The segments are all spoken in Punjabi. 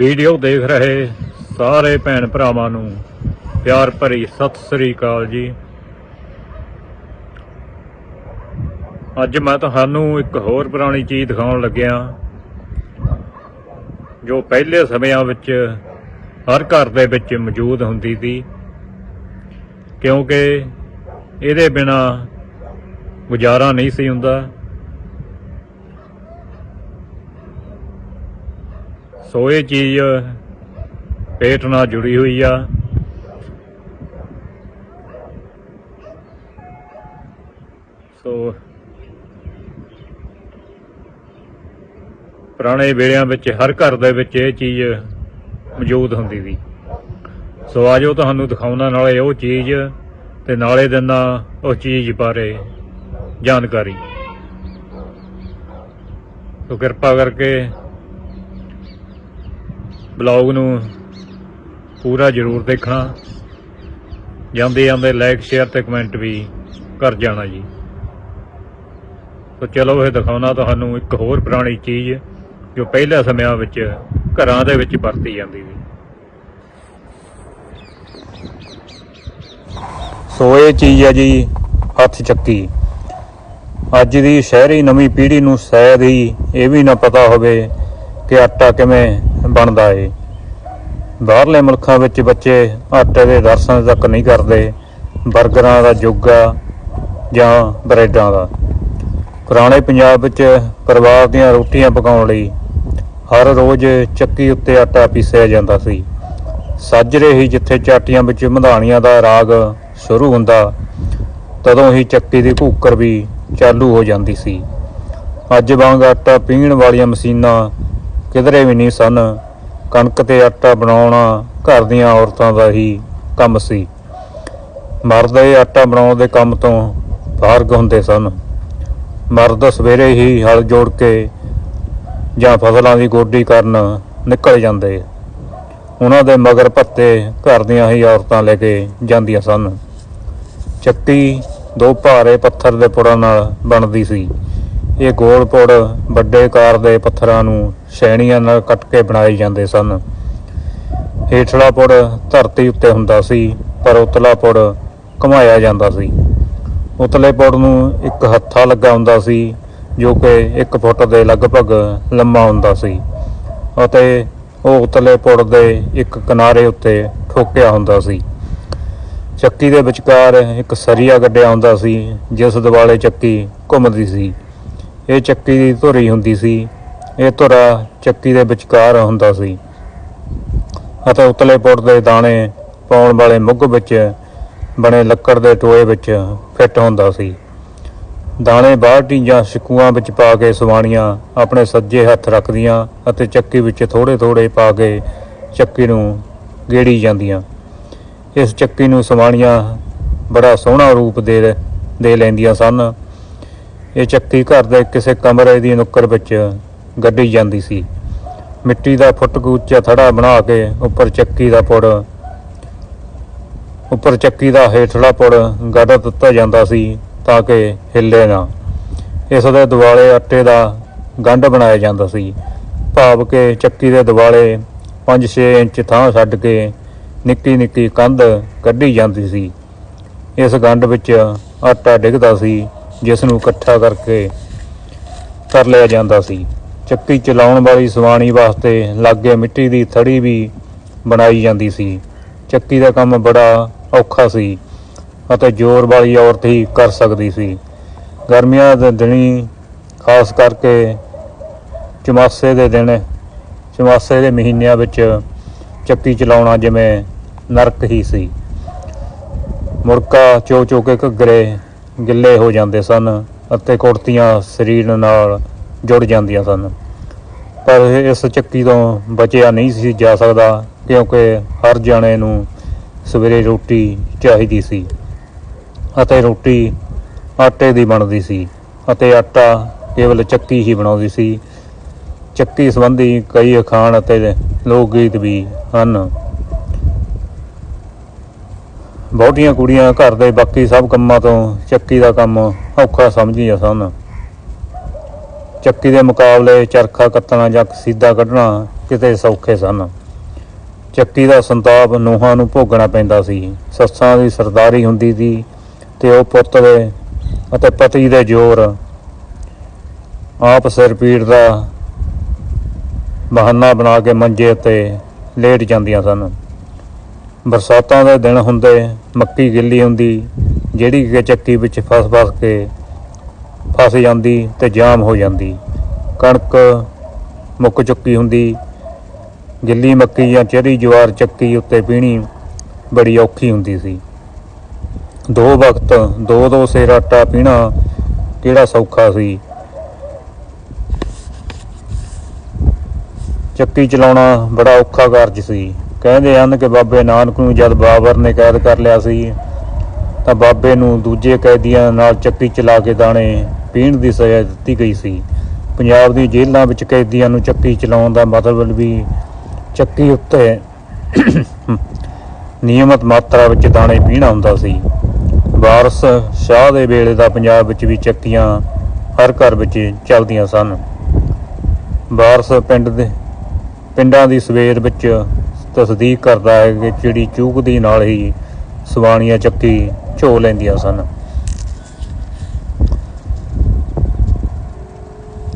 ਵੀਡੀਓ ਦੇਖ ਰਹੇ ਸਾਰੇ ਭੈਣ ਭਰਾਵਾਂ ਨੂੰ ਪਿਆਰ ਭਰੀ ਸਤਿ ਸ੍ਰੀ ਅਕਾਲ ਜੀ। ਅੱਜ ਮੈਂ ਤੁਹਾਨੂੰ ਇੱਕ ਹੋਰ ਪੁਰਾਣੀ ਚੀਜ਼ ਦਿਖਾਉਣ ਲੱਗਿਆ, ਜੋ ਪਹਿਲੇ ਸਮਿਆਂ ਵਿੱਚ ਹਰ ਘਰ ਦੇ ਵਿੱਚ ਮੌਜੂਦ ਹੁੰਦੀ ਸੀ, ਕਿਉਂਕਿ ਇਹਦੇ ਬਿਨਾ ਗੁਜ਼ਾਰਾ ਨਹੀਂ ਸੀ ਹੁੰਦਾ। ਸੋ ਇਹ ਚੀਜ਼, ਪੇਟ ਨਾਲ ਜੁੜੀ ਹੋਈ ਆ। ਸੋ ਪੁਰਾਣੇ ਵੇਲਿਆਂ ਵਿੱਚ, ਹਰ ਘਰ ਦੇ ਵਿੱਚ ਇਹ ਚੀਜ਼ ਮੌਜੂਦ ਹੁੰਦੀ ਸੀ। ਸੋ ਆਜੋ ਤੁਹਾਨੂੰ ਦਿਖਾਉਣਾ ਨਾਲੇ ਉਹ ਚੀਜ਼ ਤੇ ਨਾਲੇ ਦਿੰਦਾ ਉਸ ਚੀਜ਼ ਬਾਰੇ ਜਾਣਕਾਰੀ। ਸੋ ਕਿਰਪਾ ਕਰਕੇ ਬਲੌਗ ਨੂੰ ਪੂਰਾ ਜ਼ਰੂਰ ਦੇਖਣਾ। ਜਾਂਦੇ ਜਾਂਦੇ ਲਾਈਕ ਸ਼ੇਅਰ ਤੇ ਕਮੈਂਟ ਵੀ ਕਰ ਜਾਣਾ ਜੀ। ਸੋ ਚਲੋ ਇਹ ਦਿਖਾਉਣਾ ਤੁਹਾਨੂੰ ਇੱਕ ਹੋਰ ਪੁਰਾਣੀ ਚੀਜ਼ ਜੋ ਪਹਿਲੇ ਸਮਿਆਂ ਵਿੱਚ ਘਰਾਂ ਦੇ ਵਿੱਚ ਵਰਤੀ ਜਾਂਦੀ ਸੀ। ਸੋ ਇਹ ਚੀਜ਼ ਹੈ ਜੀ ਹੱਥ ਚੱਕੀ। ਅੱਜ ਦੀ ਸ਼ਹਿਰੀ ਨਵੀਂ ਪੀੜ੍ਹੀ ਨੂੰ ਸ਼ਾਇਦ ਹੀ ਇਹ ਵੀ ਨਾ ਪਤਾ ਹੋਵੇ ਕਿ ਆਟਾ ਕਿਵੇਂ ਬਣਦਾ ਏ। ਬਾਹਰਲੇ ਮੁਲਕਾਂ ਵਿੱਚ ਬੱਚੇ ਆਟੇ ਦੇ ਦਰਸ਼ਨ ਤੱਕ ਨਹੀਂ ਕਰਦੇ 버ਗਰਾਂ ਦਾ ਜੁੱਗਾ ਜਾਂ ਬ੍ਰੈਡਾਂ ਦਾ। ਪੁਰਾਣੇ ਪੰਜਾਬ ਵਿੱਚ ਪਰਿਵਾਰ ਦੀਆਂ ਰੋਟੀਆਂ ਪਕਾਉਣ ਲਈ ਹਰ ਰੋਜ਼ ਚੱਕੀ ਉੱਤੇ ਆਟਾ ਪੀਸਿਆ ਜਾਂਦਾ ਸੀ। ਸਾਜਰੇ ਹੀ ਜਿੱਥੇ ਚਾਟੀਆਂ ਵਿੱਚ ਮਧਾਣੀਆਂ ਦਾ ਰਾਗ ਸ਼ੁਰੂ ਹੁੰਦਾ, ਤਦੋਂ ਹੀ ਚੱਕੀ ਦੀ ਘੂਕਰ ਵੀ ਚਾਲੂ ਹੋ ਜਾਂਦੀ ਸੀ। ਅੱਜ ਵਾਂਗ ਆਟਾ ਪੀਣ ਵਾਲੀਆਂ ਮਸ਼ੀਨਾਂ ਕਿਧਰੇ ਵੀ ਨਹੀਂ ਸਨ। ਕਣਕ ਤੇ ਆਟਾ ਬਣਾਉਣਾ ਘਰ ਦੀਆਂ ਔਰਤਾਂ ਦਾ ਹੀ ਕੰਮ ਸੀ। ਮਰਦ ਇਹ ਆਟਾ ਬਣਾਉਣ ਦੇ ਕੰਮ ਤੋਂ ਫਾਰਗ ਹੁੰਦੇ ਸਨ। ਮਰਦ ਸਵੇਰੇ ਹੀ ਹਲ ਜੋੜ ਕੇ ਜਾਂ ਫਸਲਾਂ ਦੀ ਗੋਡੀ ਕਰਨ ਨਿਕਲ ਜਾਂਦੇ। ਉਹਨਾਂ ਦੇ ਮਗਰ ਪੱਤੇ ਘਰ ਦੀਆਂ ਹੀ ਔਰਤਾਂ ਲੈ ਕੇ ਜਾਂਦੀਆਂ ਸਨ। ਚੱਕੀ ਦੋ ਭਾਰੇ ਪੱਥਰ ਦੇ ਪੁੜਾਂ ਨਾਲ ਬਣਦੀ ਸੀ। ਇਹ ਗੋਲ ਪੁੜ ਵੱਡੇ ਕਾਰ ਦੇ ਪੱਥਰਾਂ ਨੂੰ ਸ਼ੈਣੀਆਂ ਨਾਲ ਕੱਟ ਕੇ ਬਣਾਏ ਜਾਂਦੇ ਸਨ। ਹੇਠਲਾ ਪੁੜ ਧਰਤੀ ਉੱਤੇ ਹੁੰਦਾ ਸੀ, ਪਰ ਉਤਲਾ ਪੁੜ ਘੁਮਾਇਆ ਜਾਂਦਾ ਸੀ। ਉਤਲੇ ਪੁੜ ਨੂੰ ਇੱਕ ਹੱਥਾ ਲੱਗਾ ਹੁੰਦਾ ਸੀ, ਜੋ ਕਿ 1 ਫੁੱਟ ਦੇ ਲਗਭਗ ਲੰਮਾ ਹੁੰਦਾ ਸੀ, ਅਤੇ ਉਹ ਉਤਲੇ ਪੁੜ ਦੇ ਇੱਕ ਕਿਨਾਰੇ ਉੱਤੇ ਠੋਕਿਆ ਹੁੰਦਾ ਸੀ। ਚੱਕੀ ਦੇ ਵਿਚਕਾਰ ਇੱਕ ਸਰੀਆ ਗੱਡਿਆ ਹੁੰਦਾ ਸੀ, ਜਿਸ ਦਿਵਾਲੇ ਚੱਕੀ ਘੁੰਮਦੀ ਸੀ। ਇਹ ਚੱਕੀ ਦੀ ਧੁਰੀ ਹੁੰਦੀ ਸੀ। ਇਹ ਧੁਰਾ ਚੱਕੀ ਦੇ ਵਿਚਕਾਰ ਹੁੰਦਾ ਸੀ। ਅਤੇ ਉਤਲੇ ਪੁੱਟ ਦੇ ਦਾਣੇ ਪਾਉਣ ਵਾਲੇ ਮੁੱਗ ਵਿੱਚ ਬਣੇ ਲੱਕੜ ਦੇ ਟੋਏ ਵਿੱਚ ਫਿੱਟ ਹੁੰਦਾ ਸੀ। ਦਾਣੇ ਬਾਲਟੀ ਜਾਂ ਸ਼ਿਕੂਆਂ ਵਿੱਚ ਪਾ ਕੇ ਸਵਾਣੀਆਂ, ਆਪਣੇ ਸੱਜੇ ਹੱਥ ਰੱਖਦੀਆਂ ਅਤੇ ਚੱਕੀ ਵਿੱਚ ਥੋੜੇ ਥੋੜੇ ਪਾ ਕੇ ਚੱਕੀ ਨੂੰ ਗੇੜੀ ਜਾਂਦੀਆਂ। ਇਸ ਚੱਕੀ ਨੂੰ ਸਵਾਣੀਆਂ ਬੜਾ ਸੋਹਣਾ ਰੂਪ ਦੇ ਦੇ ਲੈਂਦੀਆਂ ਸਨ। ਇਹ ਚੱਕੀ ਘਰ ਦੇ ਕਿਸੇ ਕਮਰੇ ਦੀ ਨੁੱਕਰ ਵਿੱਚ ਗੱਡੀ ਜਾਂਦੀ ਸੀ। ਮਿੱਟੀ ਦਾ ਫੁੱਟ ਕੁ ਉੱਚਾ ਥੜਾ ਬਣਾ ਕੇ ਉੱਪਰ ਚੱਕੀ ਦਾ ਪੁੜ, ਉੱਪਰ ਚੱਕੀ ਦਾ ਹੇਠਲਾ ਪੁੜ ਗੱਡ ਦਿੱਤਾ ਜਾਂਦਾ ਸੀ ਤਾਂ ਕਿ ਹਿੱਲੇ ਨਾ। ਇਸ ਦੇ ਦਿਵਾਲੇ ਆਟੇ ਦਾ ਗੰਢ ਬਣਾਇਆ ਜਾਂਦਾ ਸੀ। ਭਾਵ ਕਿ ਚੱਕੀ ਦੇ ਦਿਵਾਲੇ 5-6 ਇੰਚ ਥਾਂ ਛੱਡ ਕੇ ਨਿੱਕੀ ਨਿੱਕੀ ਕੰਧ ਕੱਢੀ ਜਾਂਦੀ ਸੀ। ਇਸ ਗੰਢ ਵਿੱਚ ਆਟਾ ਡਿੱਗਦਾ ਸੀ ਜਿਸ ਨੂੰ ਇਕੱਠਾ ਕਰਕੇ ਕਰ ਲਿਆ ਜਾਂਦਾ ਸੀ। ਚੱਕੀ ਚਲਾਉਣ ਵਾਲੀ ਸਵਾਣੀ ਵਾਸਤੇ ਲਾਗੇ ਮਿੱਟੀ ਦੀ ਥੜੀ ਵੀ ਬਣਾਈ ਜਾਂਦੀ ਸੀ। ਚੱਕੀ ਦਾ ਕੰਮ ਬੜਾ ਔਖਾ ਸੀ ਅਤੇ ਜ਼ੋਰ ਵਾਲੀ ਔਰਤ ਹੀ ਕਰ ਸਕਦੀ ਸੀ। ਗਰਮੀਆਂ ਦੇ ਦਿਨੀ ਖਾਸ ਕਰਕੇ ਚਮਾਸੇ ਦੇ ਦਿਨ, ਚਮਾਸੇ ਦੇ ਮਹੀਨਿਆਂ ਵਿੱਚ ਚੱਕੀ ਚਲਾਉਣਾ ਜਿਵੇਂ ਨਰਕ ਹੀ ਸੀ। ਮੁਰਕਾ ਚੋ ਚੋ ਕੇ ਘੱਗਰੇ ਗਿੱਲੇ ਹੋ ਜਾਂਦੇ ਸਨ ਅਤੇ ਕੁੜਤੀਆਂ ਸਰੀਰ ਨਾਲ ਜੁੜ ਜਾਂਦੀਆਂ ਸਨ। ਪਰ ਇਸ ਚੱਕੀ ਤੋਂ ਬਚਿਆ ਨਹੀਂ ਸੀ ਜਾ ਸਕਦਾ, ਕਿਉਂਕਿ ਹਰ ਜਾਣੇ ਨੂੰ ਸਵੇਰੇ ਰੋਟੀ ਚਾਹੀਦੀ ਸੀ ਅਤੇ ਰੋਟੀ ਆਟੇ ਦੀ ਬਣਦੀ ਸੀ ਅਤੇ ਆਟਾ ਕੇਵਲ ਚੱਕੀ ਹੀ ਬਣਾਉਂਦੀ ਸੀ। ਚੱਕੀ ਸੰਬੰਧੀ ਕਈ ਅਖਾਣ ਅਤੇ ਲੋਕ ਗੀਤ ਵੀ ਹਨ। ਬਹੁਤੀਆਂ ਕੁੜੀਆਂ ਘਰ ਦੇ ਬਾਕੀ ਸਭ ਕੰਮਾਂ ਤੋਂ ਚੱਕੀ ਦਾ ਕੰਮ ਔਖਾ ਸਮਝਦੀਆਂ ਸਨ। ਚੱਕੀ ਦੇ ਮੁਕਾਬਲੇ ਚਰਖਾ ਕੱਤਣਾ ਜਾਂ ਕਸੀਦਾ ਕੱਢਣਾ ਕਿਤੇ ਸੌਖੇ ਸਨ। ਚੱਕੀ ਦਾ ਸੰਤਾਪ ਨੂਹਾਂ ਨੂੰ ਭੋਗਣਾ ਪੈਂਦਾ ਸੀ। ਸੱਸਾਂ ਦੀ ਸਰਦਾਰੀ ਹੁੰਦੀ ਸੀ ਤੇ ਉਹ ਪੁੱਤ ਦੇ ਅਤੇ ਪਤੀ ਦੇ ਜ਼ੋਰ ਆਪ ਸਿਰ ਪੀੜ ਦਾ ਬਹਾਨਾ ਬਣਾ ਕੇ ਮੰਜੇ ਉੱਤੇ ਲੇਟ ਜਾਂਦੀਆਂ ਸਨ। ਬਰਸਾਤਾਂ ਦੇ ਦਿਨ ਹੁੰਦੇ, ਮੱਕੀ ਗਿੱਲੀ ਹੁੰਦੀ, ਜਿਹੜੀ ਕਿ ਚੱਕੀ ਵਿੱਚ ਫਸ-ਫਸ ਕੇ ਫਸ ਜਾਂਦੀ ਤੇ ਜਾਮ ਹੋ ਜਾਂਦੀ। ਕਣਕ ਮੁੱਕ ਚੁੱਕੀ ਹੁੰਦੀ, ਗਿੱਲੀ ਮੱਕੀ ਜਾਂ ਚਰੀ ਜਵਾਰ ਚੱਕੀ ਉੱਤੇ ਪੀਣੀ ਬੜੀ ਔਖੀ ਹੁੰਦੀ ਸੀ। ਦੋ ਵਕਤ, ਦੋ ਦੋ ਸੇਰ ਆਟਾ ਪੀਣਾ ਕਿਹੜਾ ਸੌਖਾ ਸੀ। ਚੱਕੀ ਚਲਾਉਣਾ ਬੜਾ ਔਖਾ ਕਾਰਜ ਸੀ। ਕਹਿੰਦੇ ਹਨ ਕਿ ਬਾਬੇ ਨਾਨਕ ਨੂੰ ਜਦ ਬਾਬਰ ਨੇ ਕੈਦ ਕਰ ਲਿਆ ਸੀ, ਤਾਂ ਬਾਬੇ ਨੂੰ ਦੂਜੇ ਕੈਦੀਆਂ ਨਾਲ ਚੱਕੀ ਚਲਾ ਕੇ ਦਾਣੇ ਪੀਣ ਦੀ ਸਜ਼ਾ ਦਿੱਤੀ ਗਈ ਸੀ। ਪੰਜਾਬ ਦੀ ਜੇਲ੍ਹਾਂ ਵਿੱਚ ਕੈਦੀਆਂ ਨੂੰ ਚੱਕੀ ਚਲਾਉਣ ਦਾ ਮਤਲਬ ਵੀ ਚੱਕੀ ਉੱਤੇ ਨਿਯਮਤ ਮਾਤਰਾ ਵਿੱਚ ਦਾਣੇ ਪੀਣਾ ਹੁੰਦਾ ਸੀ। ਵਾਰਸ ਸ਼ਾਹ ਦੇ ਵੇਲੇ ਦਾ ਪੰਜਾਬ ਵਿੱਚ ਵੀ ਚੱਕੀਆਂ ਹਰ ਘਰ ਵਿੱਚ ਚੱਲਦੀਆਂ ਸਨ। ਵਾਰਸ ਪਿੰਡ ਦੇ ਪਿੰਡਾਂ ਦੀ ਸਵੇਰ ਵਿੱਚ ਤਸਦੀਕ ਕਰਦਾ ਹੈ ਕਿ ਚਿੜੀ ਚੂਕਦੀ ਨਾਲ ਹੀ ਸਵਾਣੀਆਂ ਚੱਕੀ ਝੋ ਲੈਂਦੀਆਂ ਸਨ।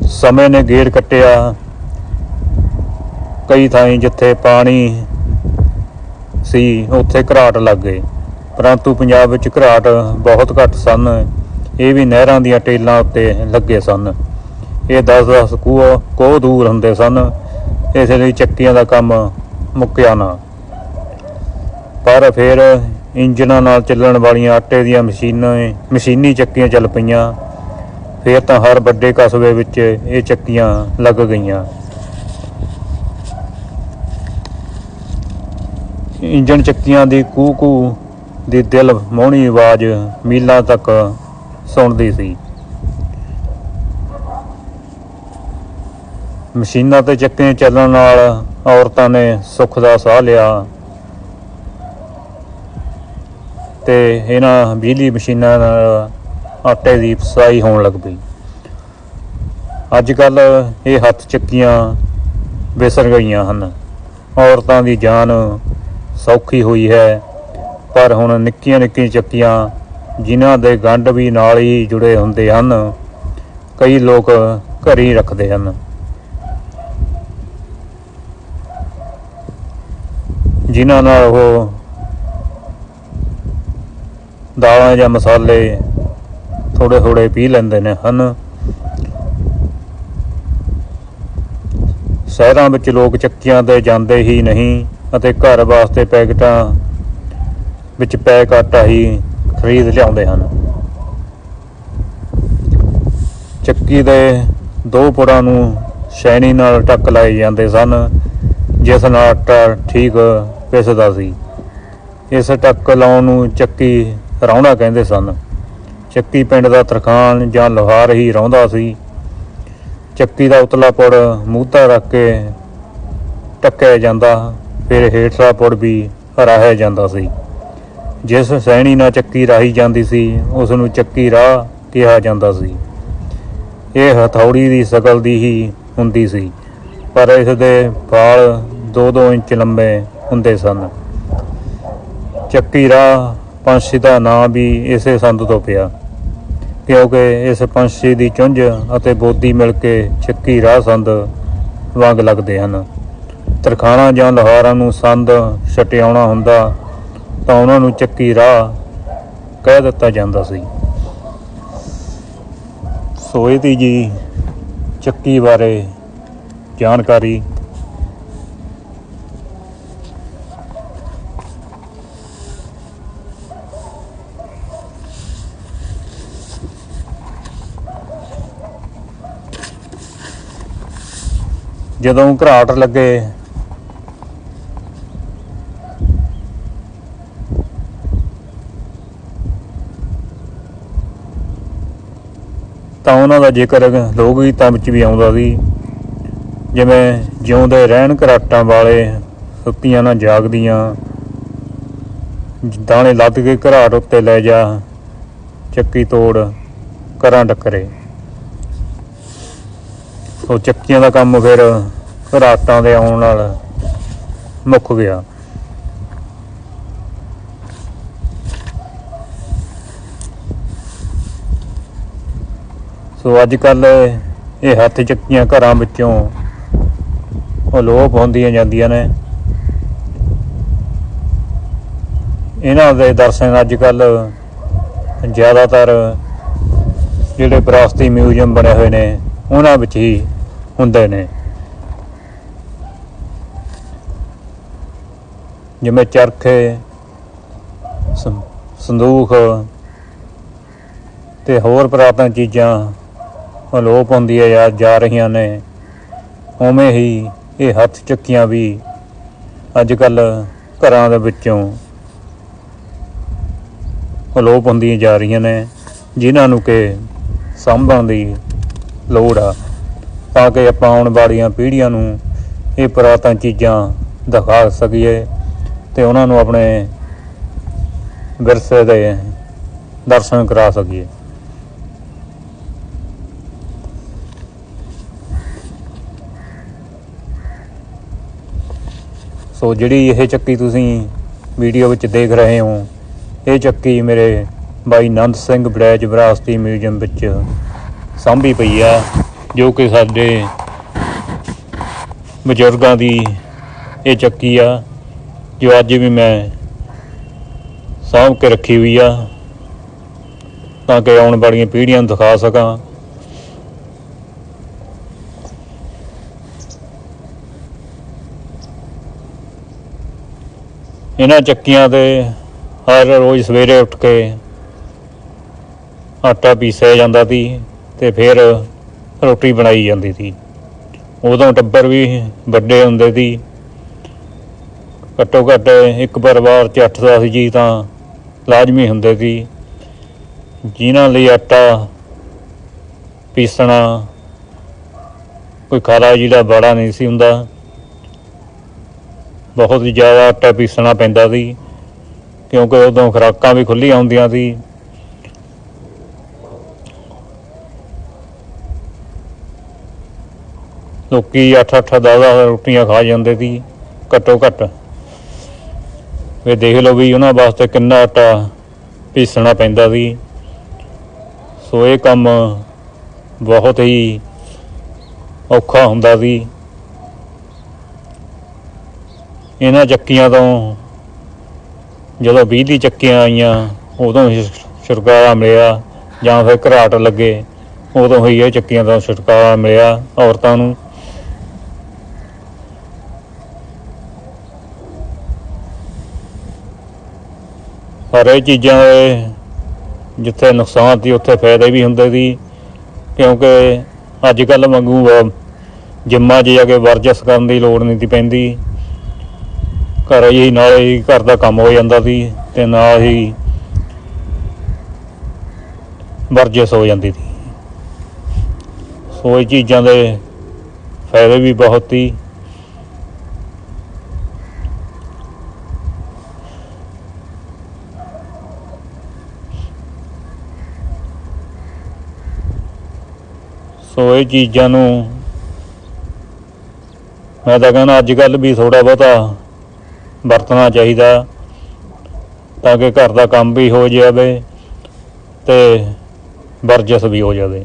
ਸਮੇਂ ਨੇ ਗੇੜ ਕੱਟਿਆ। ਕਈ ਥਾਈਂ ਜਿੱਥੇ ਪਾਣੀ ਸੀ, ਉੱਥੇ ਘਰਾਟ ਲੱਗ ਗਏ। ਪਰੰਤੂ ਪੰਜਾਬ ਵਿੱਚ ਘਰਾਟ ਬਹੁਤ ਘੱਟ ਸਨ। ਇਹ ਵੀ ਨਹਿਰਾਂ ਦੀਆਂ ਟੇਲਾਂ ਉੱਤੇ ਲੱਗੇ ਸਨ। ਇਹ 10-10 ਕੂਹ ਕੋ ਦੂਰ ਹੁੰਦੇ ਸਨ। ਇਸ ਲਈ ਚੱਕੀਆਂ ਦਾ ਕੰਮ ਮੁੱਕਿਆ ਨਾ। ਪਰ ਫਿਰ ਇੰਜਨਾਂ ਨਾਲ ਚੱਲਣ ਵਾਲੀਆਂ ਆਟੇ ਦੀਆਂ ਮਸ਼ੀਨਾਂ, ਮਸ਼ੀਨੀ ਚੱਕੀਆਂ ਚੱਲ ਪਈਆਂ। ਫਿਰ ਤਾਂ ਹਰ ਵੱਡੇ ਕਸਬੇ ਵਿੱਚ ਇਹ ਚੱਕੀਆਂ ਲੱਗ ਗਈਆਂ। ਇੰਜਣ ਚੱਕੀਆਂ ਦੀ ਕੂ ਕੂ ਦੀ ਦਿਲ ਮੋਹਣੀ ਆਵਾਜ਼ ਮੀਲਾਂ ਤੱਕ ਸੁਣਦੀ ਸੀ। ਮਸ਼ੀਨਾਂ ਤੇ ਚੱਕੇ ਚੱਲਣ ਨਾਲ ਔਰਤਾਂ ਨੇ ਸੁੱਖ ਦਾ ਸਾਹ ਲਿਆ ਤੇ ਇਹਨਾਂ ਬਿਜਲੀ ਮਸ਼ੀਨਾਂ ਨਾਲ ਆਟੇ ਦੀ ਫਸਾਈ ਹੋਣ ਲੱਗ ਪਈ। ਅੱਜ ਕੱਲ ਇਹ ਹੱਥ ਚੱਕੀਆਂ ਵਿਸਰ ਗਈਆਂ ਹਨ। ਔਰਤਾਂ ਦੀ ਜਾਨ ਸੌਖੀ ਹੋਈ ਹੈ, ਪਰ ਹੁਣ ਨਿੱਕੀਆਂ ਨਿੱਕੀਆਂ ਚੱਕੀਆਂ ਜਿਨ੍ਹਾਂ ਦੇ ਗੰਢ ਵੀ ਨਾਲ ਹੀ ਜੁੜੇ ਹੁੰਦੇ ਹਨ, ਕਈ ਲੋਕ ਘਰ ਹੀ ਰੱਖਦੇ ਹਨ। ਜਿਨ੍ਹਾਂ ਨਾਲ ਉਹ ਦਾਲਾਂ ਜਾਂ ਮਸਾਲੇ ਥੋੜੇ ਥੋੜੇ ਪੀ ਲੈਂਦੇ ਨੇ, ਹਨ। ਸ਼ਹਿਰਾਂ ਵਿੱਚ ਲੋਕ ਚੱਕੀਆਂ ਤੇ ਜਾਂਦੇ ਹੀ ਨਹੀਂ ਅਤੇ ਘਰ ਵਾਸਤੇ ਪੈਕਟਾਂ ਵਿੱਚ ਪੈਕ ਆਟਾ ਹੀ ਖਰੀਦ ਲਿਆਉਂਦੇ ਹਨ। ਚੱਕੀ ਦੇ ਦੋ ਪੁੜਾਂ ਨੂੰ ਸ਼ੈਣੀ ਨਾਲ ਟੱਕ ਲਾਏ ਜਾਂਦੇ ਸਨ, ਜਿਸ ਨਾਲ ਆਟਾ ਠੀਕ ਪਿਸਦਾ ਸੀ। ਇਸ ਟੱਕ ਲਾਉਣ ਨੂੰ ਚੱਕੀ ਰਾਉਣਾ ਕਹਿੰਦੇ ਸਨ। ਚੱਕੀ ਪਿੰਡ ਦਾ ਤਰਖਾਨ ਜਾਂ ਲੋਹਾਰ ਹੀ ਰਾਉਂਦਾ ਸੀ। ਚੱਕੀ ਦਾ ਉਤਲਾ ਪੁੜ ਮੂਧਾ ਰੱਖ ਕੇ ਟੱਕਿਆ ਜਾਂਦਾ, ਫਿਰ ਹੇਠਲਾ ਪੁੜ ਵੀ ਰਾਹਿਆ ਜਾਂਦਾ ਸੀ। ਜਿਸ ਸੈਣੀ ਨਾਲ ਚੱਕੀ ਰਾਹੀ ਜਾਂਦੀ ਸੀ, ਉਸ ਨੂੰ ਚੱਕੀ ਰਾਹ ਕਿਹਾ ਜਾਂਦਾ ਸੀ। ਇਹ ਹਥੌੜੀ ਦੀ ਸ਼ਕਲ ਦੀ ਹੀ ਹੁੰਦੀ ਸੀ, ਪਰ ਇਸ ਦੇ ਫਾਲ 2-2 ਇੰਚ ਲੰਬੇ ਹੁੰਦੇ ਸਨ। ਚੱਕੀ ਰਾਹ ਪੰਛੀ ਦਾ ਨਾਂ ਵੀ ਇਸੇ ਸੰਦ ਤੋਂ ਪਿਆ। ਕਿਉਂਕਿ ਇਸ ਪੰਛੀ ਦੀ ਚੁੰਝ ਅਤੇ ਬੋਦੀ ਮਿਲ ਕੇ ਚੱਕੀ ਰਾਹ ਸੰਦ ਵਾਂਗ ਲੱਗਦੇ ਹਨ। ਤਰਖਾਣਾ ਜਾਂ ਲੋਹਾਰਾਂ ਨੂੰ ਸੰਦ ਛਟਿਆਉਣਾ ਹੁੰਦਾ ਤਾਂ ਉਹਨਾਂ ਨੂੰ ਚੱਕੀ ਰਾਹ ਕਹਿ ਦਿੱਤਾ ਜਾਂਦਾ ਸੀ। ਸੋਏ ਦੀ ਜੀ ਚੱਕੀ ਬਾਰੇ ਜਾਣਕਾਰੀ ਜਦੋਂ ਘਰਾਟ ਲੱਗੇ, ਤਾਂ ਉਹਨਾਂ ਦਾ ਜ਼ਿਕਰ ਲੋਕ ਗੀਤਾਂ ਵਿੱਚ ਵੀ ਆਉਂਦਾ ਸੀ, ਜਿਵੇਂ ਜਿਉਂਦੇ ਰਹਿਣ ਘਰਾਟਾਂ ਵਾਲੇ ਸੁੱਤੀਆਂ ਨਾ ਜਾਗਦੀਆਂ, ਦਾਣੇ ਲੱਦ ਕੇ ਘਰਾਟ ਉੱਤੇ ਲੈ ਜਾ, ਚੱਕੀ ਤੋੜ ਕਰਾਂ ਟੱਕਰੇ ਸੋ ਚੱਕੀਆਂ ਦਾ ਕੰਮ ਫਿਰ ਘਰਾਟਾਂ ਦੇ ਆਉਣ ਨਾਲ ਮੁੱਕ ਗਿਆ। ਸੋ ਅੱਜ ਕੱਲ ਇਹ ਹੱਥ ਚੱਕੀਆਂ ਘਰਾਂ ਵਿੱਚੋਂ ਅਲੋਪ ਹੁੰਦੀਆਂ ਜਾਂਦੀਆਂ ਨੇ। ਇਹਨਾਂ ਦੇ ਦਰਸ਼ਨ ਅੱਜ ਕੱਲ ਜ਼ਿਆਦਾਤਰ ਜਿਹੜੇ ਵਿਰਾਸਤੀ ਮਿਊਜ਼ੀਅਮ ਬਣੇ ਹੋਏ ਨੇ, ਉਹਨਾਂ ਵਿੱਚ ਹੀ ਹੁੰਦੇ ਨੇ। ਜਿਵੇਂ ਚਰਖੇ ਸੰਦੂਖ ਤੇ ਹੋਰ ਪੁਰਾਤਨ ਚੀਜ਼ਾਂ ਅਲੋਪ ਹੁੰਦੀਆਂ ਜਾ ਜਾ ਰਹੀਆਂ ਨੇ, ਉਵੇਂ ਹੀ ਇਹ ਹੱਥ ਚੱਕੀਆਂ ਵੀ ਅੱਜ ਕੱਲ ਘਰਾਂ ਦੇ ਵਿੱਚੋਂ ਅਲੋਪ ਹੁੰਦੀਆਂ ਜਾ ਰਹੀਆਂ ਨੇ, ਜਿਨ੍ਹਾਂ ਨੂੰ ਕਿ ਸਾਂਭਣ ਦੀ ਲੋੜ ਆ। ਤਾਂ ਕਿ ਆਪਾਂ ਆਉਣ ਵਾਲੀਆਂ ਪੀੜ੍ਹੀਆਂ ਨੂੰ ਇਹ ਪੁਰਾਤਨ ਚੀਜ਼ਾਂ ਦਿਖਾ ਸਕੀਏ ਤੇ ਉਹਨਾਂ ਨੂੰ ਆਪਣੇ ਵਿਰਸੇ ਦੇ ਦਰਸ਼ਨ ਕਰਾ ਸਕੀਏ। ਸੋ ਜਿਹੜੀ ਇਹ ਚੱਕੀ ਤੁਸੀਂ ਵੀਡੀਓ ਵਿੱਚ ਦੇਖ ਰਹੇ ਹੋ, ਇਹ ਚੱਕੀ ਮੇਰੇ ਬਾਈ ਨੰਦ ਸਿੰਘ ਬੜੈਜ ਵਿਰਾਸਤੀ ਮਿਊਜ਼ੀਅਮ ਵਿੱਚ ਸਾਂਭੀ ਪਈ ਆ। ਜੋ ਕਿ ਸਾਡੇ ਬਜ਼ੁਰਗਾਂ ਦੀ ਇਹ ਚੱਕੀ ਆ, ਜੋ ਅੱਜ ਵੀ ਮੈਂ ਸਾਂਭ ਕੇ ਰੱਖੀ ਹੋਈ ਆ, ਤਾਂ ਕਿ ਆਉਣ ਵਾਲੀਆਂ ਪੀੜ੍ਹੀਆਂ ਨੂੰ ਦਿਖਾ ਸਕਾਂ। ਇਹਨਾਂ ਚੱਕੀਆਂ ਤੇ ਹਰ ਰੋਜ਼ ਸਵੇਰੇ ਉੱਠ ਕੇ ਆਟਾ ਪੀਸਿਆ ਜਾਂਦਾ ਸੀ ਤੇ ਫਿਰ ਰੋਟੀ ਬਣਾਈ ਜਾਂਦੀ ਸੀ। ਉਦੋਂ ਟੱਬਰ ਵੀ ਵੱਡੇ ਹੁੰਦੇ ਸੀ। ਘੱਟੋ ਘੱਟ ਇੱਕ ਪਰਿਵਾਰ 'ਚ 8-10 ਜੀ ਤਾਂ ਲਾਜ਼ਮੀ ਹੁੰਦੇ ਸੀ। ਜਿਨ੍ਹਾਂ ਲਈ ਆਟਾ, ਪੀਸਣਾ, ਕੋਈ ਖਾਰਾ ਜਿਹੜਾ ਬੜਾ ਨਹੀਂ ਸੀ ਹੁੰਦਾ। ਬਹੁਤ ਜ਼ਿਆਦਾ ਆਟਾ ਪੀਸਣਾ ਪੈਂਦਾ ਸੀ। ਕਿਉਂਕਿ ਉਦੋਂ ਖੁਰਾਕਾਂ ਵੀ ਖੁੱਲੀਆਂ ਹੁੰਦੀਆਂ ਸੀ। ਲੋਕੀ 8-8 10 ਰੋਟੀਆਂ ਖਾ ਜਾਂਦੇ ਸੀ, ਘੱਟੋ ਘੱਟ। ਵੇ ਦੇਖ ਲਓ ਵੀ ਉਹਨਾਂ ਵਾਸਤੇ ਕਿੰਨਾ ਆਟਾ ਪੀਸਣਾ ਪੈਂਦਾ ਸੀ। ਸੋ ਇਹ ਕੰਮ ਬਹੁਤ ਹੀ ਔਖਾ ਹੁੰਦਾ ਸੀ। ਇਹਨਾਂ ਚੱਕੀਆਂ ਤੋਂ ਜਦੋਂ ਬਿਜਲੀ ਚੱਕੀਆਂ ਆਈਆਂ, ਉਦੋਂ ਹੀ ਛੁਟਕਾਰਾ ਮਿਲਿਆ ਜਾਂ ਫਿਰ ਘਰਾਟ ਲੱਗੇ, ਉਦੋਂ ਹੀ ਇਹ ਚੱਕੀਆਂ ਤੋਂ ਛੁਟਕਾਰਾ ਮਿਲਿਆ ਔਰਤਾਂ ਨੂੰ। ਸਾਰੇ ਚੀਜ਼ਾਂ ਦੇ ਜਿੱਥੇ ਨੁਕਸਾਨ ਸੀ ਉੱਥੇ ਫਾਇਦੇ ਵੀ ਹੁੰਦੇ ਸੀ। ਕਿਉਂਕਿ ਅੱਜ ਕੱਲ ਵਾਂਗੂ ਅਹ, ਜਿੰਮਾਂ 'ਚ ਜਾ ਕੇ ਵਰਜਸ ਕਰਨ ਦੀ ਲੋੜ ਨਹੀਂ ਸੀ ਪੈਂਦੀ। ਘਰ ਹੀ ਨਾਲੇ ਹੀ ਘਰ ਦਾ ਕੰਮ ਹੋ ਜਾਂਦਾ ਸੀ ਤੇ ਨਾਲ ਹੀ ਵਰਜਸ ਹੋ ਜਾਂਦੀ ਸੀ। ਸੋ ਇਹ ਚੀਜ਼ਾਂ ਦੇ ਫਾਇਦੇ ਵੀ ਬਹੁਤ ਸੀ। ਸੋ ਇਹ ਚੀਜ਼ਾਂ ਨੂੰ ਮੈਂ ਤਾਂ ਕਹਿੰਦਾ ਅੱਜ ਕੱਲ ਵੀ ਥੋੜਾ ਬਹੁਤਾ ਵਰਤਣਾ ਚਾਹੀਦਾ ਤਾਂ ਕਿ ਘਰ ਦਾ ਕੰਮ ਵੀ ਹੋ ਜਾਵੇ ਤੇ ਵਰਜਸ ਵੀ ਹੋ ਜਾਵੇ।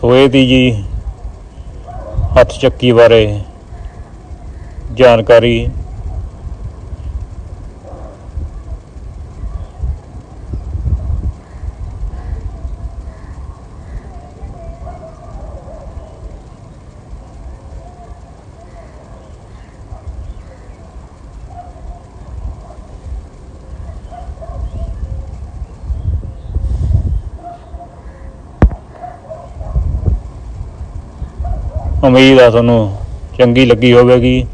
ਸੋ ਇਹ ਦੀ ਜੀ ਹੱਥ ਚੱਕੀ ਬਾਰੇ ਜਾਣਕਾਰੀ। ਉਮੀਦ ਆ ਤੁਹਾਨੂੰ ਚੰਗੀ ਲੱਗੀ ਹੋਵੇਗੀ।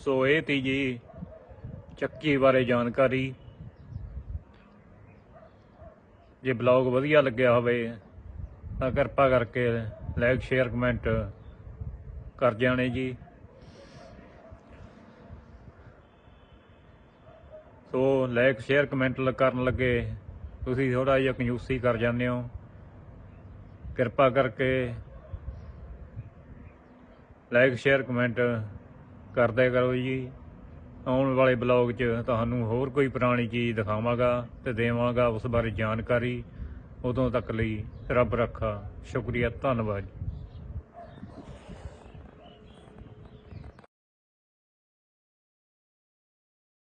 ਸੋ ਇਹ ਤੀ ਜੀ, ਚੱਕੀ ਬਾਰੇ ਜਾਣਕਾਰੀ। ਜੇ ਬਲੌਗ ਵਧੀਆ ਲੱਗਿਆ ਹੋਵੇ, ਤਾਂ ਕਿਰਪਾ ਕਰਕੇ ਲਾਈਕ ਸ਼ੇਅਰ ਕਮੈਂਟ ਕਰ ਜਾਣੇ ਜੀ। ਸੋ ਲਾਈਕ ਸ਼ੇਅਰ ਕਮੈਂਟ ਕਰਨ ਲੱਗੇ, ਤੁਸੀਂ ਥੋੜਾ ਜਿਹਾ ਕੰਜੂਸੀ ਕਰ ਜਾਂਦੇ ਹੋ। ਕਿਰਪਾ ਕਰਕੇ ਲਾਈਕ, ਸ਼ੇਅਰ, ਕਮੈਂਟ ਕਰਦੇ ਕਰੋ ਜੀ। ਆਉਣ ਵਾਲੇ ਬਲੌਗ 'ਚ ਤੁਹਾਨੂੰ ਹੋਰ ਕੋਈ ਪੁਰਾਣੀ ਚੀਜ਼ ਦਿਖਾਵਾਂਗਾ ਤੇ ਦੇਵਾਂਗਾ ਉਸ ਬਾਰੇ ਜਾਣਕਾਰੀ। ਉਦੋਂ ਤੱਕ ਲਈ ਰੱਬ ਰੱਖਾ। ਸ਼ੁਕਰੀਆ, ਧੰਨਵਾਦ।